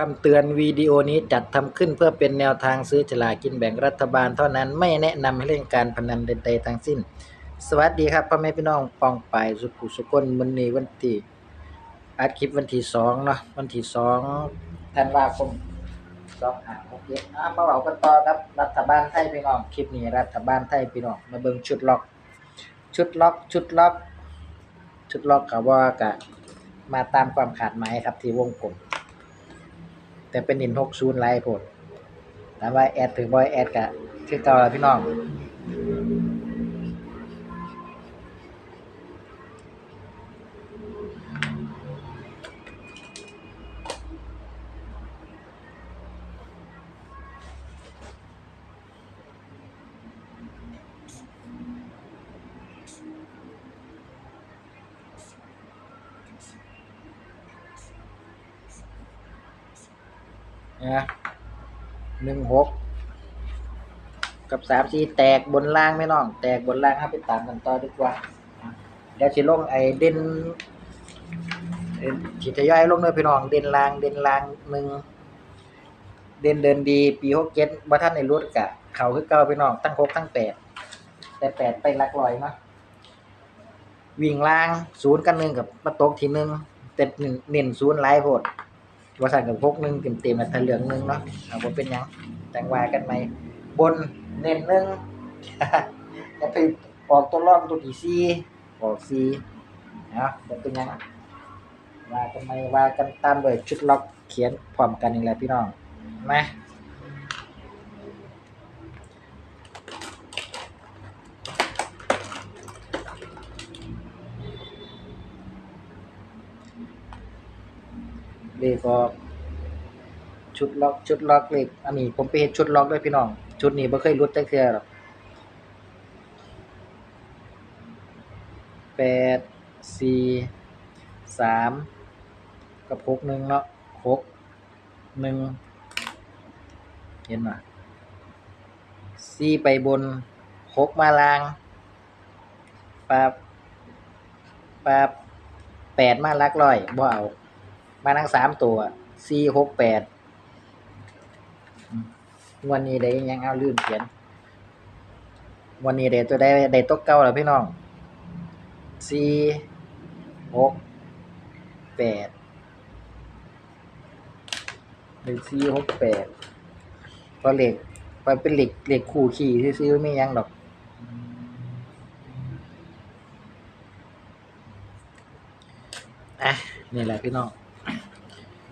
คำเตือนวิดีโอนี้จัดทำขึ้นเพื่อเป็นแนวทางซื้อฉลากกินแบ่งรัฐบาลเท่านั้นไม่แนะนำให้เล่นการพนันใดๆทั้งสิ้น สวัสดีครับพ่อแม่พี่น้องปองไปสุขุสุคนมื้อนี้วันที่อัดคลิปวันที่สองเนาะวันที่สองธันวาคม2567อะมาเว้ากันต่อครับรัฐบาลไทยพี่น้องคลิปนี้รัฐบาลไทยพี่น้องมาเบิ่งชุดล็อก ชุดล็อกชุดล็อก ชุดล็อกก็ว่าก็มาตามความขาดหมายครับที่วงกลม แต่เป็นนิน60ไลน์โพดถามว่าแอดถึงบ่แอดกะคือเก่าล่ะพี่น้อง นะหนึ่งหกกับสามสี่แตกบนล่างไม่น้อง แตกบนล่างครับไปตามกันต่อดีกว่าเดี๋ยวสิลงไอเด่นเด่นสิทย่อยลงเด้อพี่น้อง เด่นล่าง เด่นล่างหนึ่งเด่นเดินดีปีหกเจ็ดบ่ทันในรุดกะ เขาคือเก่าพี่น้องตั้งหกตั้งแปดแต่แปดไปลักร้อยเนาะวิ่งล่างศูนย์กันหนึ่งกับมาตกทีหนึ่งแต่หนึ่งเน้นศูนย์หลายโพด ว่าสั่กับพกหนึ่งเต็มเต็มๆแต่เหลืองหนึ่งเนาะเอาบ่เป็นยังแต่งว่ากันไหมบนเน้นหนึ่งจะไปออกตัวร่องตัวที่สี่ออกสี่เนาะบ่เป็นยังว่ากันไหมว่ากันตามเลยชุดล็อกเขียนพร้อมกันนี่แหละพี่น้องมา เลขออกชุดล็อกชุดล็อกเลขอันนี้ผมไปเฮ็ดชุดล็อกด้วยพี่น้อง ชุดนี้บ่เคยหลุดจักเทื่อหรอกแปดสี่สามกับหกหนึ่งเนาะหกหนึ่งเห็นป่ะสี่ไปบนหกมาลางปับปับแปดมาลักร้อยบ่เอา มาทั้งสามตัวสี่หกแปดวันนี้ได้ยังเอาลืมเขียน วันนี้ได้ตัวได้ได้ตัวเก่าแล้วพี่น้องสี่หกแปดหนึ่งสี่หกแปดเพราะเหล็กเพราะเป็นเหล็กเหล็กคู่ขี่ซื้อไม่ยังดอกอะนี่แหละพี่น้อง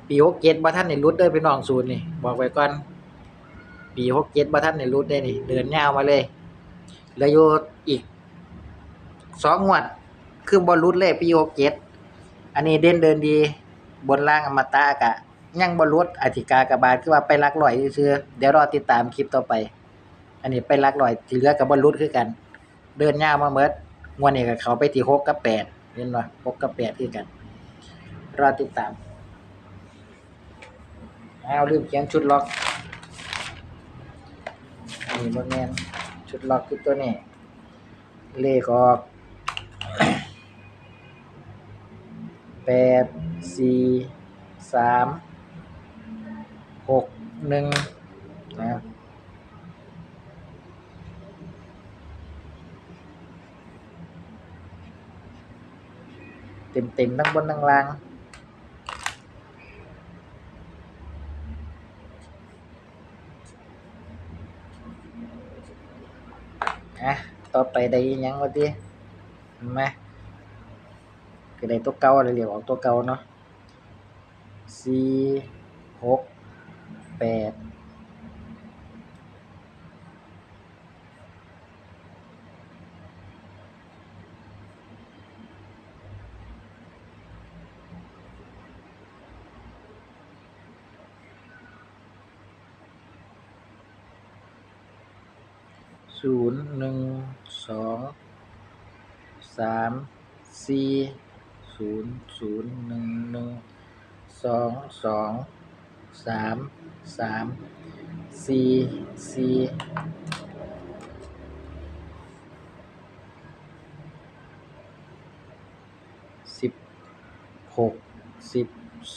ปีหกเจ็ดบ่ท่านในรุดเด้อพี่น้องศูนย์นี่บอกไว้ก่อน ปีหกเจ็ดบ่ท่านในรุดได้นี่ เดินยาวมาเลยเหลืออยู่อีกสองงวด คือบ่รุดเลยปีหกเจ็ดอันนี้เด่นเดินดี บนล่างอมตะกะ ยังบ่รุดอธิกากบาทคือว่าไปหลักร้อยซื่อเดี๋ยวรอติดตามคลิปต่อไป อันนี้ไปหลักร้อยที่เหลือก็บ่รุดคือกัน เดินยาวมาเมิดงวดนี้ก็เขาไปที่หกกับแปดเห็นบ่หกกับแปดคือกัน รอติดตาม อาลืมเขียนชุดล็อกอันนี้บ่แมนชุดล็อกคือตัวนี้ เลขออกแปดสี่สามหกหนึ่งนะครับเต็มเต็มๆทั้งบนทั้งล่าง อะ ต่อไปได้อิหยังวะติเห็นไหมก็ได้ตัวเก่าเลยเรียกออกตัวเก่าเนาะสี่หกแปด ศูนย์หนึ่งสองสามสี่ศูนย์ศูนย์หนึ่งหนึ่งสองสองสามสามสี่สี่สิบหกสิบ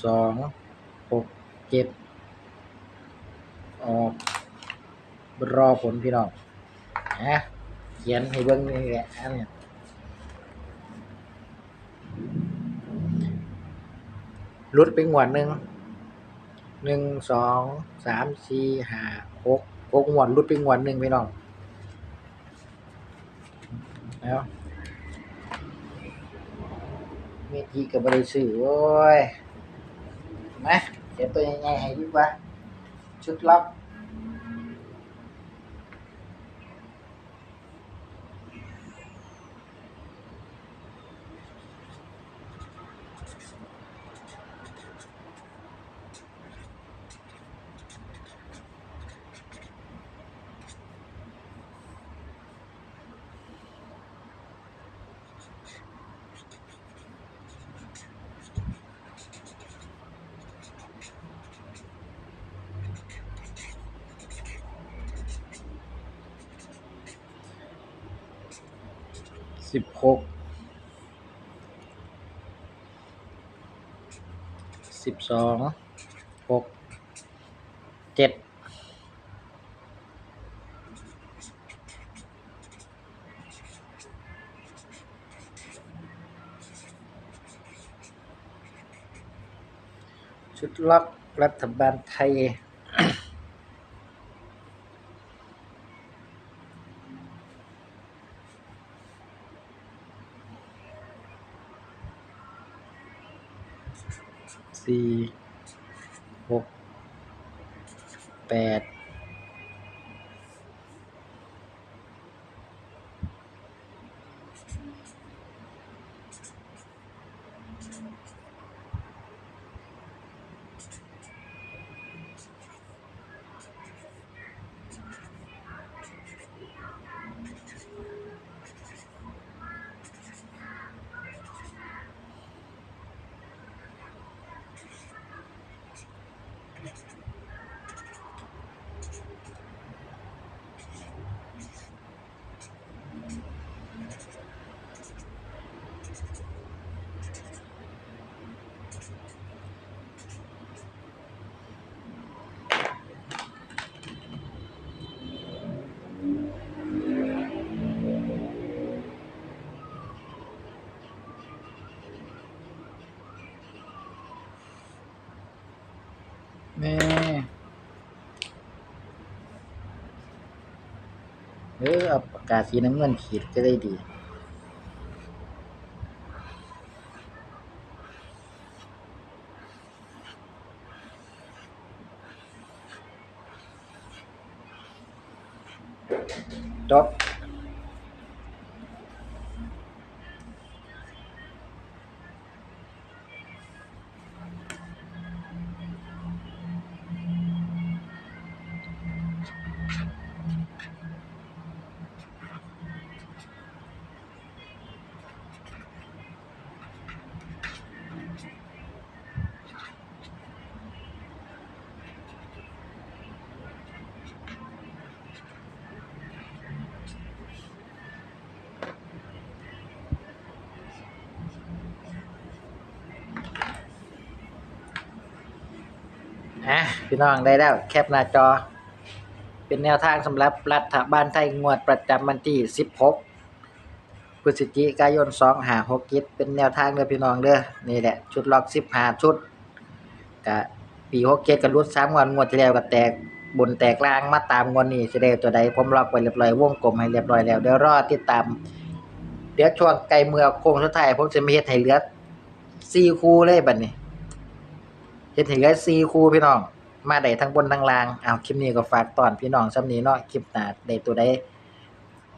สองหกเจ็ดออกรอผลพี่น้อง นะเขียนให้เบิ่งนี่แหละอันเนี้ยรุดไปงวดหนึ่งหนึ่งสองสามสี่ห้าหกหกงวดรุดไปงวดหนึ่งพี่น้องแล้วเมทีกับบริสุทธิ์โอ้ยมาเขียนตัวใหญ่ๆให้ดีกว่าชุดล็อก สิบหกสิบสองหกเจ็ดชุดล็อกรัฐบาลไทย สี่หกแปดแม่ เออเอาปากกาสีน้ำเงินขีดก็ได้ดีจบ อะพี่น้องได้แล้ว แคปหน้าจอ เป็นแนวทางสำหรับรัฐบาลไทยงวดประจำวันที่ 16 พฤศจิกายน2567เป็นแนวทางเด้อพี่น้องเด้อนี่แหละ ชุดล็อก 15 ชุดกะปี67ก็รุด3งวดงวดที่แล้วก็แตกบนแตกล่างมาตามงวดนี้สิได้ตัวใดผมล็อกไว้เรียบร้อยวงกลมให้เรียบร้อยแล้วเดี๋ยวรอติดตามเดี๋ยวช่วงใกล้มือโค้งสุดท้ายผมจะมีเฮ็ดให้เหลือ4คู่เลยบัดนี้ เฮ็ดให้เหลือ4คู่พี่น้อง มาได้ทั้งบนทั้งล่างเอาคลิปนี้ก็ฝากตอนพี่น้องซำนี้เนาะคลิปหน้าได้ตัวใด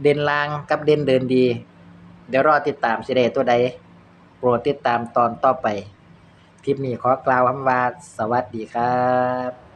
เด่นล่างกับเด่นเดินดี เดี๋ยวรอติดตามสิได้ตัวใดโปรดติดตามตอนต่อไป คลิปนี้ขอกล่าวคำว่าสวัสดีครับ